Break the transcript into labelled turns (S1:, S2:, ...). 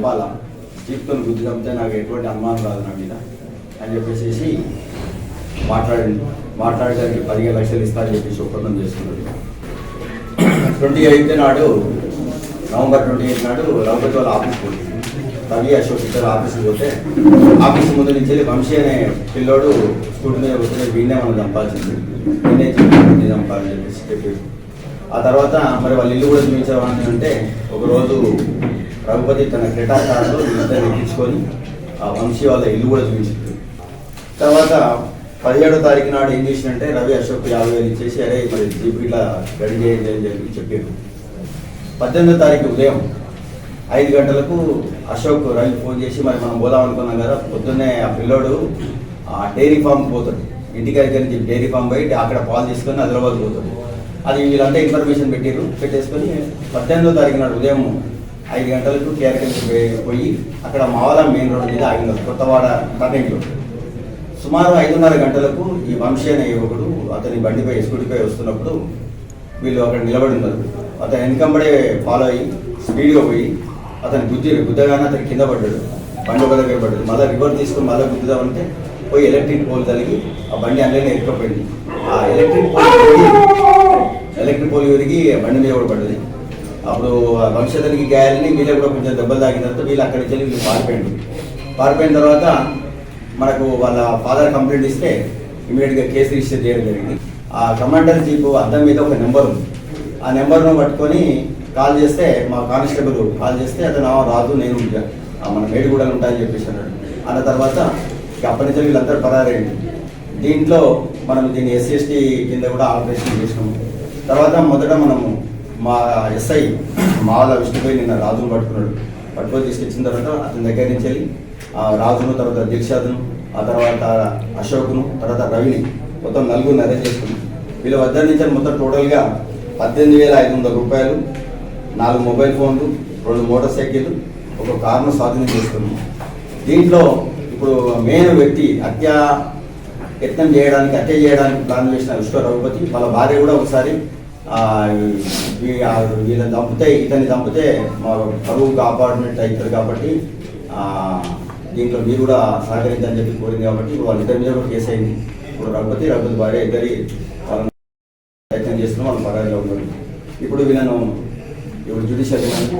S1: చంపాలా జీప్తో గుద్దు చంపితే నాకు ఎటువంటి అనుమానం రాదు నా మీద. అని చెప్పేసి మాట్లాడి మాట్లాడడానికి పదిహేను లక్షలు ఇస్తారని చెప్పేసి ఒప్పందం చేసుకున్నాడు. ట్వంటీ ఎయిత్ నాడు నవంబర్ ట్వంటీ ఎయిత్ నాడు రఘుపతి వాళ్ళ ఆఫీస్ పోయింది. రవి అశోక్ ఇద్దరు ఆఫీస్కి పోతే ఆఫీస్ ముందు నుంచి వెళ్ళి వంశీ అనే పిల్లోడు స్కూటీ మీద పోతే వీణే మనం చంపాల్సింది. వీణే చంపాలని చెప్పేసి చెప్పాడు ఆ తర్వాత మరి వాళ్ళ ఇల్లు కూడా చూపించామని అంటే ఒకరోజు రఘుపతి తన క్రీటాకారంలో వీళ్ళిద్దరు ఎక్కించుకొని ఆ వంశీ వాళ్ళ ఇల్లు కూడా చూపించారు తర్వాత పదిహేడో తారీఖు నాడు ఏం చేసినంటే రవి అశోక్ యాభై వేలు ఇచ్చేసి అరే మరి జీప్ ఇట్లా రెడీ చేయండి అని చెప్పి చెప్పారు. పద్దెనిమిదో తారీఖు ఉదయం ఐదు గంటలకు అశోక్ రవి ఫోన్ చేసి మరి మనం పోదాం అనుకున్నాం కదా పొద్దున్నే ఆ పిల్లోడు ఆ డైరీ ఫామ్ పోతాడు. ఇంటికి దగ్గర నుంచి డైరీ ఫామ్ పోయి అక్కడ పాలు తీసుకొని హైదరాబాద్ పోతాడు. అది వీళ్ళంతా ఇన్ఫర్మేషన్ పెట్టారు పెట్టేసుకొని పద్దెనిమిదో తారీఖు నాడు ఉదయం ఐదు గంటలకు కేరకల్కి పోయి అక్కడ మావల మెయిన్ రోడ్ మీద ఆగినారు కొత్తవాడ టర్నింగ్లో సుమారు ఐదున్నర గంటలకు ఈ వంశీ అనే యువకుడు అతని బండిపై స్కూటీపై వస్తున్నప్పుడు వీళ్ళు అక్కడ నిలబడి ఉన్నారు. అతను వెనకంబడే ఫాలో అయ్యి స్పీడ్గా పోయి అతను గుద్ది గుద్దగానే అతను కింద పడ్డాడు. బండి ఒక దగ్గర పడ్డాడు. మళ్ళీ రివర్ తీసుకొని మళ్ళీ గుద్దుదామంటే పోయి ఎలక్ట్రిక్ పోల్ తగిలి ఆ బండి అందులోనే ఎరుకపోయింది ఆ ఎలక్ట్రిక్ పోల్ ఎలక్ట్రిక్ పోల్ విరిగి బండి మీద కూడా పడ్డది. అప్పుడు ఆ వంశధనికి గాయాలని వీళ్ళకి కూడా కొంచెం దెబ్బలు తాగిన తర్వాత వీళ్ళు అక్కడి నుంచి వీళ్ళు పారిపోయింది పారిపోయిన తర్వాత మనకు వాళ్ళ ఫాదర్ కంప్లైంట్ ఇస్తే ఇమీడియట్గా కేసు రిజిస్టర్ చేయడం జరిగింది. ఆ కమాండర్ జీపు అద్దం మీద ఒక నెంబర్ ఉంది. ఆ నెంబర్ను పట్టుకొని కాల్ చేస్తే మా కానిస్టేబుల్ కాల్ చేస్తే అతను రాదు రాజు నేను ఉంటా. ఆ, మన మేడిగూడలు ఉంటాయని చెప్పేసి అన్నాడు. అన్న తర్వాత అప్పటి నుంచి వీళ్ళందరూ పరారైంది దీంట్లో మనం దీన్ని ఎస్సీ ఎస్టీ కింద కూడా ఆపరేషన్ చేసినాము. తర్వాత మొదట మనము మా ఎస్ఐ మాల విష్ణుపై నిన్న రాజును పట్టుకున్నాడు. పట్టుకొని తీసుకొచ్చిన తర్వాత అతని దగ్గర నుంచి వెళ్ళి ఆ రాజును తర్వాత దిల్షాద్ను ఆ తర్వాత అశోక్ను తర్వాత రవిని మొత్తం నలుగురిని అరెస్ట్ చేసుకున్నాం వీళ్ళ వద్ద నుంచి మొత్తం టోటల్గా పద్దెనిమిది వేల ఐదు వందల రూపాయలు నాలుగు మొబైల్ ఫోన్లు రెండు మోటార్ సైకిళ్ళు ఒక కారును స్వాధీనం చేసుకున్నాం. దీంట్లో ఇప్పుడు మెయిన్ వ్యక్తి హత్య యత్నం చేయడానికి హత్య చేయడానికి ప్లాన్ చేసిన విశ్వ రఘుపతి వాళ్ళ భార్య కూడా ఒకసారి వీళ్ళని చంపితే ఇతన్ని చంపితే మా పరువు కాపాడినట్టు అవుతుంది కాబట్టి దీంట్లో మీరు కూడా సహకరించని చెప్పి కోరింది కాబట్టి వాళ్ళిద్దరి మీద కూడా కేసు అయింది. ఇప్పుడు రఘుపతి రఘుపతి భార్య ఇద్దరి వాళ్ళని ప్రయత్నం చేస్తున్నాం వాళ్ళు పరారిలో ఉన్నారు. ఇప్పుడు వీళ్ళను ఇప్పుడు జ్యుడిషియల్ రిమాండ్కి